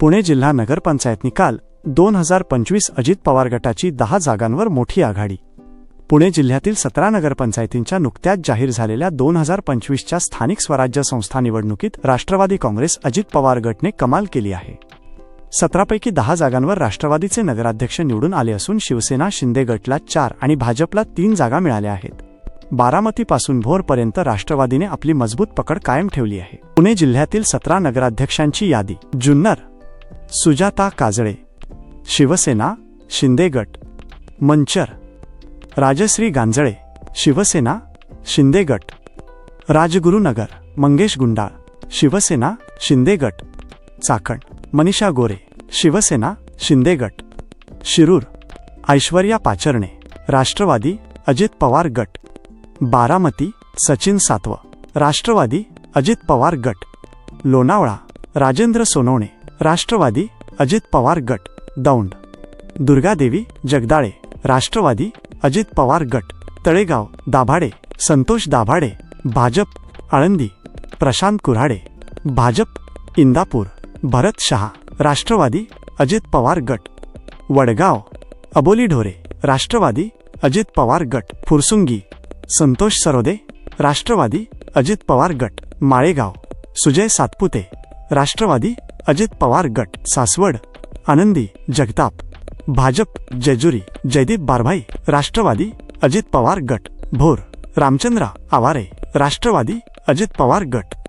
पुणे जिल्हा नगरपंचायत निकाल दोन हजार पंचवीस अजित पवार गटाची दहा जागांवर मोठी आघाडी. पुणे जिल्ह्यातील सतरा नगरपंचायतींच्या नुकत्याच जाहीर झालेल्या दोन हजार पंचवीसच्या स्थानिक स्वराज्य संस्था निवडणुकीत राष्ट्रवादी काँग्रेस अजित पवार गटने कमाल केली आहे. सतरापैकी दहा जागांवर राष्ट्रवादीचे नगराध्यक्ष निवडून आले असून शिवसेना शिंदे गटला चार आणि भाजपला तीन जागा मिळाल्या आहेत. बारामतीपासून भोरपर्यंत राष्ट्रवादीने आपली मजबूत पकड कायम ठेवली आहे. पुणे जिल्ह्यातील सतरा नगराध्यक्षांची यादी जुन्नर सुजाता काजळे शिवसेना शिंदे गट मंचर राजश्री गांजळे शिवसेना शिंदे गट राजगुरुनगर मंगेश गुंडाळ शिवसेना शिंदे गट चाकण मनीषा गोरे शिवसेना शिंदे गट शिरूर ऐश्वर्या पाचरणे राष्ट्रवादी अजित पवार गट बारामती सचिन सातव राष्ट्रवादी अजित पवार गट लोणावळा राजेंद्र सोनवणे राष्ट्रवादी अजित पवार गट दौंड. दुर्गादेवी जगदाळे राष्ट्रवादी अजित पवार गट तळेगाव दाभाडे संतोष दाभाडे भाजप आळंदी प्रशांत कुऱ्हाडे भाजप इंदापूर भरत शहा राष्ट्रवादी अजित पवार गट. वडगाव अबोली ढोरे राष्ट्रवादी अजित पवार गट. फुरसुंगी संतोष सरोदे राष्ट्रवादी अजित पवार गट. माळेगाव सुजय सातपुते राष्ट्रवादी अजित पवार गट सासवड आनंदी जगताप भाजप जेजुरी जयदीप बारभाई राष्ट्रवादी अजित पवार गट भोर रामचंद्र आवारे राष्ट्रवादी अजित पवार गट.